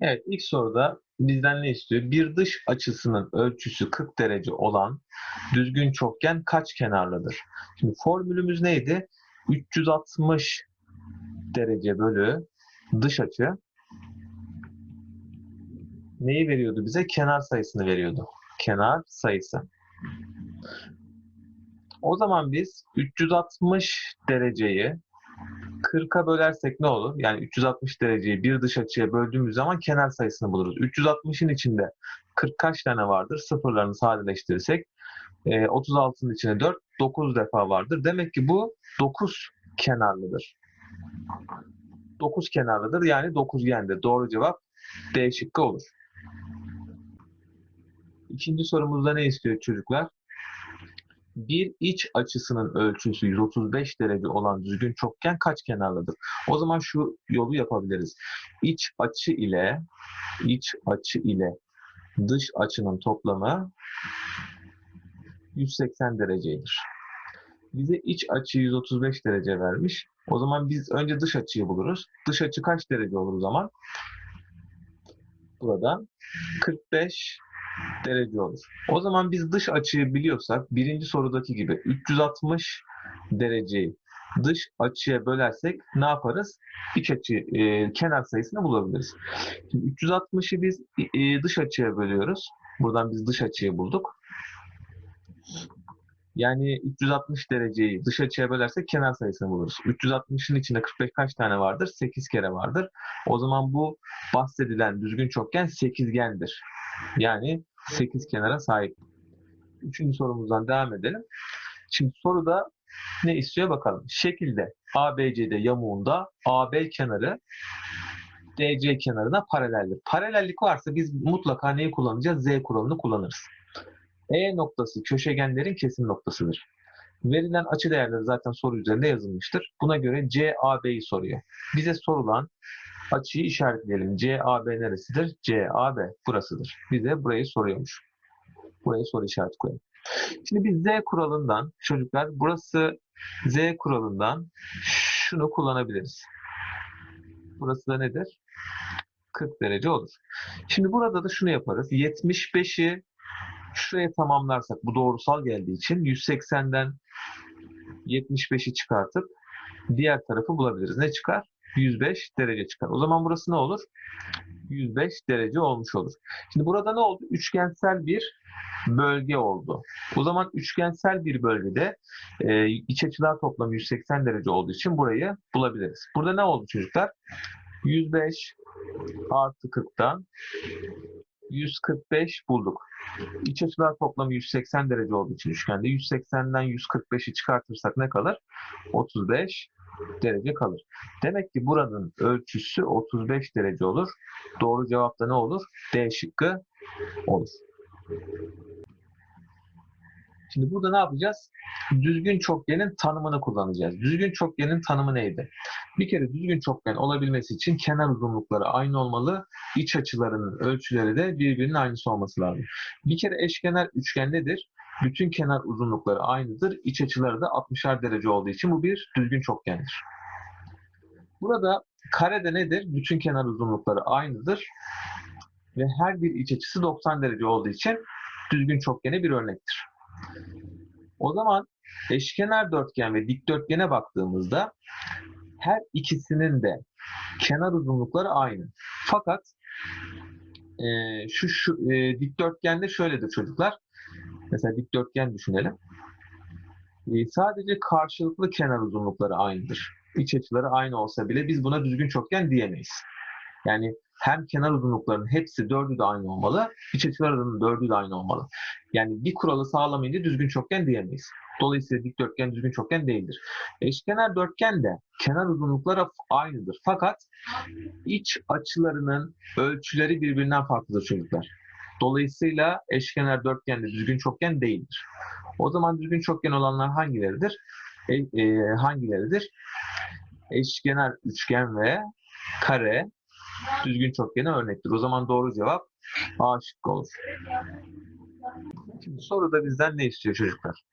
Evet, ilk soruda bizden ne istiyor? Bir dış açısının ölçüsü 40 derece olan düzgün çokgen kaç kenarlıdır? Şimdi formülümüz neydi? 360 derece bölü dış açı neyi veriyordu bize? Kenar sayısını veriyordu. Kenar sayısı. O zaman biz 360 dereceyi 40'a bölersek ne olur? Yani 360 dereceyi bir dış açıya böldüğümüz zaman kenar sayısını buluruz. 360'ın içinde 40 kaç tane vardır? Sıfırlarını sadeleştirirsek e, 36'nın içinde 4, 9 defa vardır. Demek ki bu 9 kenarlıdır. 9 kenarlıdır yani 9gendir. Doğru cevap D şıkkı olur. İkinci sorumuzda ne istiyor çocuklar? Bir iç açısının ölçüsü 135 derece olan düzgün çokgen kaç kenarlıdır? O zaman şu yolu yapabiliriz. İç açı ile iç açı ile dış açının toplamı 180 dereceydir. Bize iç açı 135 derece vermiş. O zaman biz önce dış açıyı buluruz. Dış açı kaç derece olur o zaman? Burada 45 derece olur. O zaman biz dış açıyı biliyorsak birinci sorudaki gibi 360 dereceyi dış açıya bölersek ne yaparız? İç açı e, kenar sayısını bulabiliriz. Şimdi 360'ı biz e, dış açıya bölüyoruz. Buradan biz dış açıyı bulduk. Yani 360 dereceyi dış açıya bölersek kenar sayısını buluruz. 360'ın içinde 45 kaç tane vardır? 8 kere vardır. O zaman bu bahsedilen düzgün çokgen sekizgendir. Yani 8 kenara sahip. Üçüncü sorumuzdan devam edelim. Şimdi soruda ne istiyor bakalım. Şekilde ABCD yamuğunda AB kenarı DC kenarına paraleldir. Paralellik varsa biz mutlaka neyi kullanacağız? Z kuralını kullanırız. E noktası köşegenlerin kesim noktasıdır. Verilen açı değerleri zaten soru üzerinde yazılmıştır. Buna göre CAB'yi soruyor. Bize sorulan açıyı işaretleyelim. CAB neresidir? CAB burasıdır. Bize burayı soruyormuş. Buraya soru işareti koyalım. Şimdi biz Z kuralından çocuklar burası Z kuralından şunu kullanabiliriz. Burası da nedir? 40 derece olur. Şimdi burada da şunu yaparız. 75'i şuraya tamamlarsak bu doğrusal geldiği için 180'den 75'i çıkartıp diğer tarafı bulabiliriz. Ne çıkar? 105 derece çıkar. O zaman burası ne olur? 105 derece olmuş olur. Şimdi burada ne oldu? Üçgensel bir bölge oldu. O zaman üçgensel bir bölgede e, iç açılar toplamı 180 derece olduğu için burayı bulabiliriz. Burada ne oldu çocuklar? 105 artı 40'tan 145 bulduk. İç açılar toplamı 180 derece olduğu için üçgende 180'den 145'i çıkartırsak ne kalır? 35 derece kalır. Demek ki buranın ölçüsü 35 derece olur. Doğru cevap da ne olur? D şıkkı olur. Şimdi burada ne yapacağız? Düzgün çokgenin tanımını kullanacağız. Düzgün çokgenin tanımı neydi? Bir kere düzgün çokgen olabilmesi için kenar uzunlukları aynı olmalı. iç açılarının ölçüleri de birbirinin aynısı olması lazım. Bir kere eşkenar üçgen nedir? Bütün kenar uzunlukları aynıdır. İç açıları da 60'ar derece olduğu için bu bir düzgün çokgendir. Burada karede nedir? Bütün kenar uzunlukları aynıdır. Ve her bir iç açısı 90 derece olduğu için düzgün çokgene bir örnektir. O zaman eşkenar dörtgen ve dikdörtgene baktığımızda her ikisinin de kenar uzunlukları aynı. Fakat e, şu, şu e, dikdörtgende şöyledir çocuklar. Mesela dikdörtgen düşünelim. E, sadece karşılıklı kenar uzunlukları aynıdır. İç açıları aynı olsa bile biz buna düzgün çokgen diyemeyiz. Yani hem kenar uzunluklarının hepsi dördü de aynı olmalı, iç açılarının dördü de aynı olmalı. Yani bir kuralı sağlamayınca düzgün çokgen diyemeyiz. Dolayısıyla dikdörtgen düzgün çokgen değildir. Eşkenar dörtgen de kenar uzunlukları aynıdır. Fakat iç açılarının ölçüleri birbirinden farklıdır çocuklar. Dolayısıyla eşkenar dörtgen de düzgün çokgen değildir. O zaman düzgün çokgen olanlar hangileridir? E, e, hangileridir? Eşkenar üçgen ve kare düzgün çokgene örnektir. O zaman doğru cevap A şıkkı olur. Şimdi soruda bizden ne istiyor çocuklar?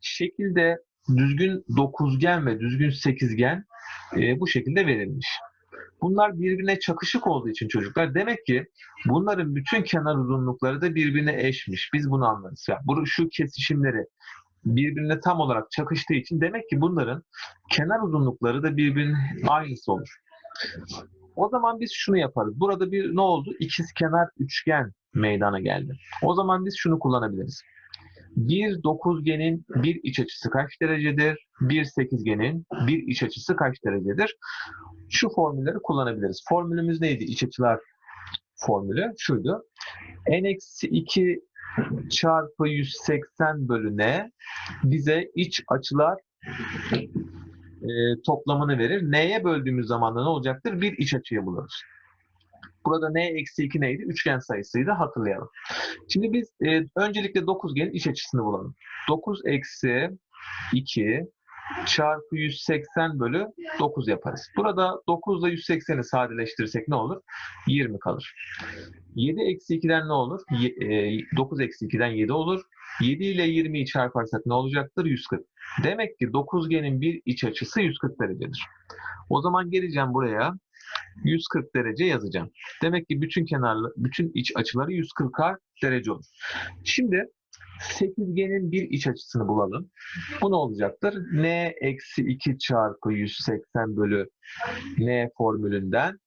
Şekilde düzgün dokuzgen ve düzgün sekizgen e, bu şekilde verilmiş. Bunlar birbirine çakışık olduğu için çocuklar demek ki bunların bütün kenar uzunlukları da birbirine eşmiş. Biz bunu anlarız. Yani bu şu kesişimleri birbirine tam olarak çakıştığı için demek ki bunların kenar uzunlukları da birbirinin aynısı olur. O zaman biz şunu yaparız. Burada bir ne oldu? İkiz kenar üçgen meydana geldi. O zaman biz şunu kullanabiliriz. Bir dokuzgenin bir iç açısı kaç derecedir? Bir sekizgenin bir iç açısı kaç derecedir? Şu formülleri kullanabiliriz. Formülümüz neydi? İç açılar formülü şuydu. n-2 çarpı 180 bölü n bize iç açılar e, toplamını verir. N'ye böldüğümüz zaman da ne olacaktır? Bir iç açıyı buluruz. Burada n eksi 2 neydi? Üçgen sayısıydı hatırlayalım. Şimdi biz e, öncelikle dokuzgenin iç açısını bulalım. 9 eksi 2 çarpı 180 bölü 9 yaparız. Burada 9 ile 180'i sadeleştirirsek ne olur? 20 kalır. 7 eksi 2'den ne olur? Ye- e, 9 eksi 2'den 7 olur. 7 ile 20'yi çarparsak ne olacaktır? 140. Demek ki dokuzgenin bir iç açısı 140 derecedir. O zaman geleceğim buraya 140 derece yazacağım. Demek ki bütün kenarlı, bütün iç açıları 140 derece olur. Şimdi sekizgenin bir iç açısını bulalım. Bu ne olacaktır? n eksi 2 çarpı 180 bölü n formülünden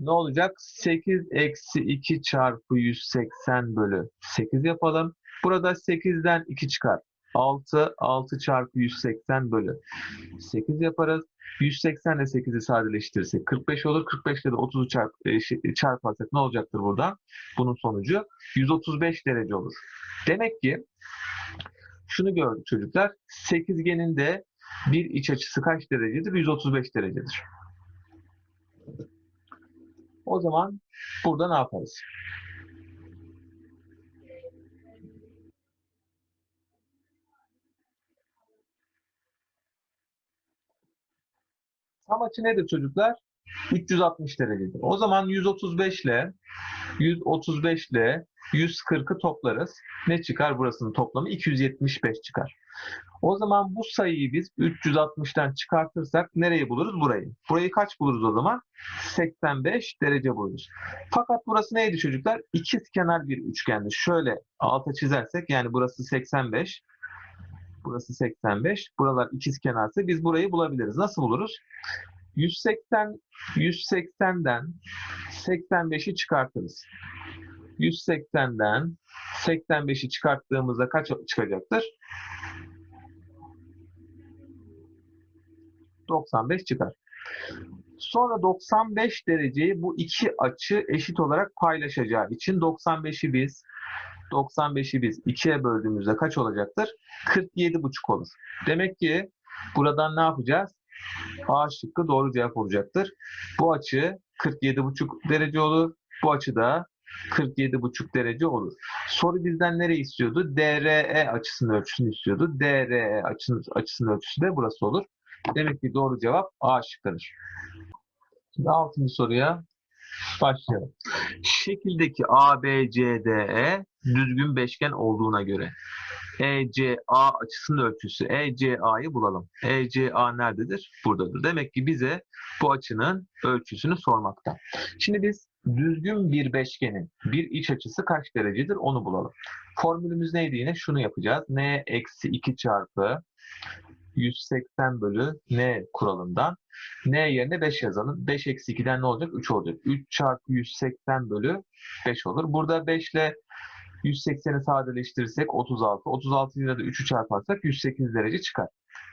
ne olacak? 8 eksi 2 çarpı 180 bölü 8 yapalım. Burada 8'den 2 çıkar. 6, 6 çarpı 180 bölü 8 yaparız. 180 ile 8'i sadeleştirirsek 45 olur. 45 ile de 30'u çarp, e, çarparsak ne olacaktır burada? Bunun sonucu 135 derece olur. Demek ki şunu gördük çocuklar. Sekizgenin de bir iç açısı kaç derecedir? 135 derecedir. O zaman burada ne yaparız? Tam açı nedir çocuklar? 360 derecedir. O zaman 135 ile 135 ile 140'ı toplarız. Ne çıkar? Burasının toplamı 275 çıkar. O zaman bu sayıyı biz 360'tan çıkartırsak nereyi buluruz? Burayı. Burayı kaç buluruz o zaman? 85 derece buluruz. Fakat burası neydi çocuklar? İkiz kenar bir üçgendi. Şöyle alta çizersek yani burası 85. Burası 85. Buralar ikiz kenarsa biz burayı bulabiliriz. Nasıl buluruz? 180 180'den 85'i çıkartırız. 180'den 85'i çıkarttığımızda kaç çıkacaktır? 95 çıkar. Sonra 95 dereceyi bu iki açı eşit olarak paylaşacağı için 95'i biz 95'i biz 2'ye böldüğümüzde kaç olacaktır? 47,5 olur. Demek ki buradan ne yapacağız? A şıkkı doğru cevap olacaktır. Bu açı 47,5 derece olur. Bu açı da 47,5 derece olur. Soru bizden nereyi istiyordu? DRE açısının ölçüsünü istiyordu. DRE açısının, açısının ölçüsü de burası olur. Demek ki doğru cevap A şıkkıdır. Şimdi altıncı soruya başlayalım. Şekildeki ABCDE düzgün beşgen olduğuna göre ECA açısının ölçüsü ECA'yı bulalım. ECA nerededir? Buradadır. Demek ki bize bu açının ölçüsünü sormakta. Şimdi biz düzgün bir beşgenin bir iç açısı kaç derecedir onu bulalım. Formülümüz neydi yine? Şunu yapacağız. N eksi 2 çarpı 180 bölü N kuralından N yerine 5 yazalım. 5 eksi 2'den ne olacak? 3 olacak. 3 çarpı 180 bölü 5 olur. Burada 5 ile 180'i sadeleştirirsek 36. 36 ile de 3'ü çarparsak 108 derece çıkar.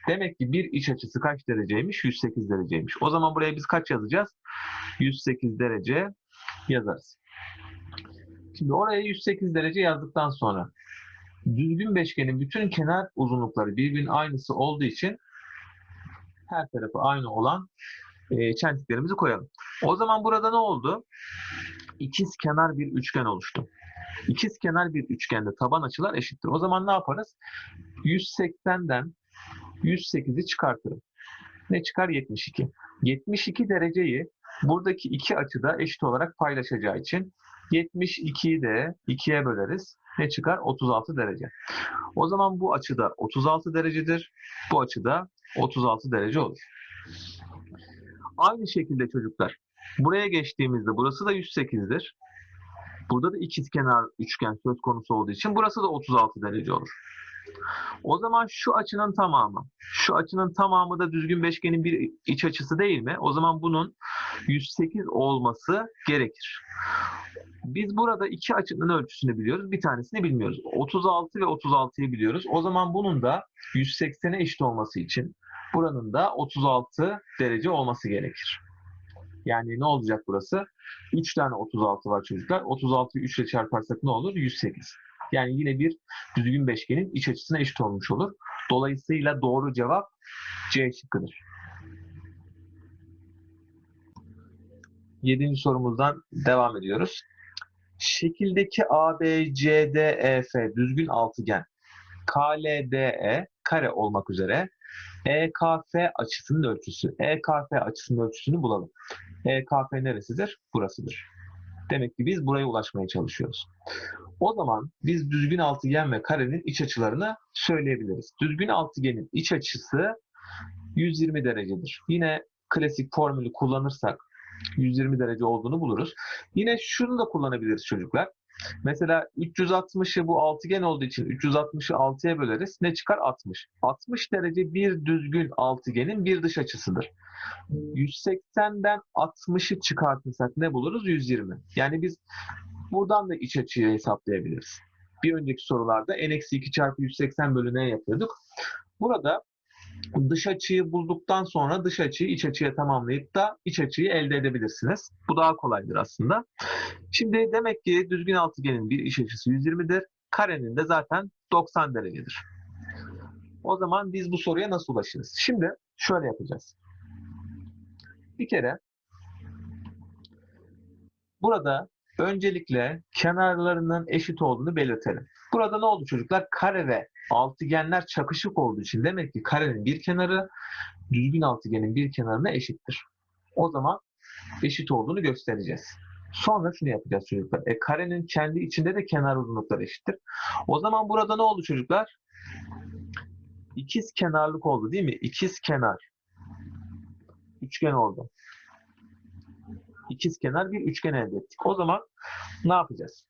Demek ki bir iç açısı kaç dereceymiş? 108 dereceymiş. O zaman buraya biz kaç yazacağız? 108 derece yazarız. Şimdi oraya 108 derece yazdıktan sonra düzgün beşgenin bütün kenar uzunlukları birbirinin aynısı olduğu için her tarafı aynı olan e, çentiklerimizi koyalım. O zaman burada ne oldu? İkiz kenar bir üçgen oluştu. İkiz kenar bir üçgende taban açılar eşittir. O zaman ne yaparız? 180'den 108'i çıkartırım. Ne çıkar? 72. 72 dereceyi buradaki iki açıda eşit olarak paylaşacağı için 72'yi de 2'ye böleriz. Ne çıkar? 36 derece. O zaman bu açıda 36 derecedir. Bu açıda 36 derece olur. Aynı şekilde çocuklar Buraya geçtiğimizde burası da 108'dir. Burada da ikizkenar üçgen söz konusu olduğu için burası da 36 derece olur. O zaman şu açının tamamı, şu açının tamamı da düzgün beşgenin bir iç açısı değil mi? O zaman bunun 108 olması gerekir. Biz burada iki açının ölçüsünü biliyoruz, bir tanesini bilmiyoruz. 36 ve 36'yı biliyoruz. O zaman bunun da 180'e eşit olması için buranın da 36 derece olması gerekir. Yani ne olacak burası? 3 tane 36 var çocuklar. 36'yı 3 ile çarparsak ne olur? 108. Yani yine bir düzgün beşgenin iç açısına eşit olmuş olur. Dolayısıyla doğru cevap C şıkkıdır. Yedinci sorumuzdan devam ediyoruz. Şekildeki ABCDEF düzgün altıgen KLDE kare olmak üzere EKF açısının ölçüsü. EKF açısının ölçüsünü bulalım. EKF neresidir? Burasıdır. Demek ki biz buraya ulaşmaya çalışıyoruz. O zaman biz düzgün altıgen ve karenin iç açılarını söyleyebiliriz. Düzgün altıgenin iç açısı 120 derecedir. Yine klasik formülü kullanırsak 120 derece olduğunu buluruz. Yine şunu da kullanabiliriz çocuklar. Mesela 360'ı bu altıgen olduğu için 360'ı 6'ya böleriz. Ne çıkar? 60. 60 derece bir düzgün altıgenin bir dış açısıdır. 180'den 60'ı çıkartırsak ne buluruz? 120. Yani biz buradan da iç açıyı hesaplayabiliriz. Bir önceki sorularda n-2 çarpı 180 bölü n yapıyorduk. Burada dış açıyı bulduktan sonra dış açıyı iç açıya tamamlayıp da iç açıyı elde edebilirsiniz. Bu daha kolaydır aslında. Şimdi demek ki düzgün altıgenin bir iç açısı 120'dir. Karenin de zaten 90 derecedir. O zaman biz bu soruya nasıl ulaşırız? Şimdi şöyle yapacağız. Bir kere burada öncelikle kenarlarının eşit olduğunu belirtelim. Burada ne oldu çocuklar? Kare ve altıgenler çakışık olduğu için demek ki karenin bir kenarı düzgün altıgenin bir kenarına eşittir. O zaman eşit olduğunu göstereceğiz. Sonra şunu yapacağız çocuklar. E, karenin kendi içinde de kenar uzunlukları eşittir. O zaman burada ne oldu çocuklar? İkiz kenarlık oldu değil mi? İkiz kenar. Üçgen oldu. İkiz kenar bir üçgen elde ettik. O zaman ne yapacağız?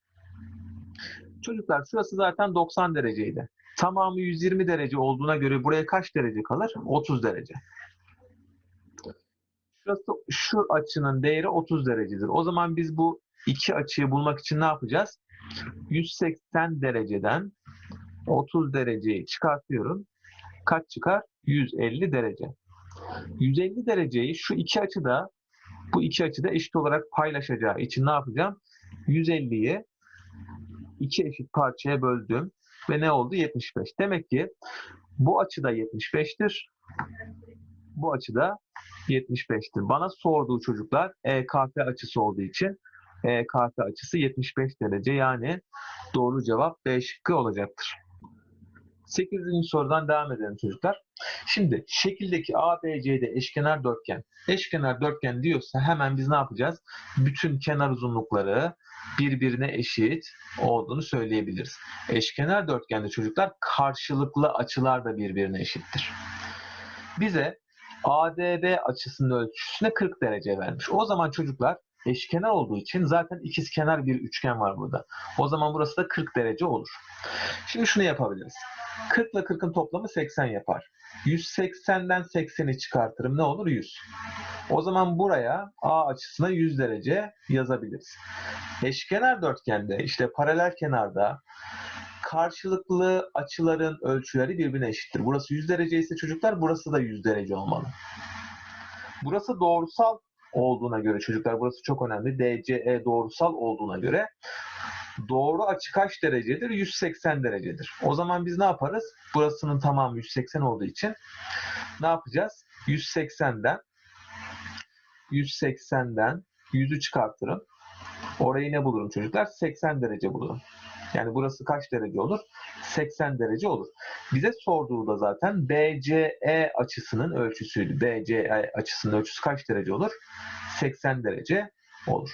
Çocuklar şurası zaten 90 dereceydi. Tamamı 120 derece olduğuna göre buraya kaç derece kalır? 30 derece. Şurası, şu açının değeri 30 derecedir. O zaman biz bu iki açıyı bulmak için ne yapacağız? 180 dereceden 30 dereceyi çıkartıyorum. Kaç çıkar? 150 derece. 150 dereceyi şu iki açıda bu iki açıda eşit olarak paylaşacağı için ne yapacağım? 150'yi iki eşit parçaya böldüm ve ne oldu? 75. Demek ki bu açıda 75'tir. Bu açıda 75'tir. Bana sorduğu çocuklar EKF açısı olduğu için EKF açısı 75 derece yani doğru cevap B şıkkı olacaktır. 8. sorudan devam edelim çocuklar. Şimdi şekildeki ABCD eşkenar dörtgen. Eşkenar dörtgen diyorsa hemen biz ne yapacağız? Bütün kenar uzunlukları birbirine eşit olduğunu söyleyebiliriz. Eşkenar dörtgende çocuklar karşılıklı açılar da birbirine eşittir. Bize ADB açısının ölçüsüne 40 derece vermiş. O zaman çocuklar eşkenar olduğu için zaten ikizkenar bir üçgen var burada. O zaman burası da 40 derece olur. Şimdi şunu yapabiliriz. 40 ile 40'ın toplamı 80 yapar. 180'den 80'i çıkartırım ne olur? 100. O zaman buraya A açısına 100 derece yazabiliriz. Eşkenar dörtgende işte paralel kenarda karşılıklı açıların ölçüleri birbirine eşittir. Burası 100 derece ise çocuklar burası da 100 derece olmalı. Burası doğrusal olduğuna göre çocuklar burası çok önemli. DCE doğrusal olduğuna göre doğru açı kaç derecedir? 180 derecedir. O zaman biz ne yaparız? Burasının tamamı 180 olduğu için ne yapacağız? 180'den 180'den 100'ü çıkartırım. Orayı ne bulurum çocuklar? 80 derece bulurum. Yani burası kaç derece olur? 80 derece olur. Bize sorduğu da zaten BCE açısının ölçüsüydü. BCE açısının ölçüsü kaç derece olur? 80 derece olur.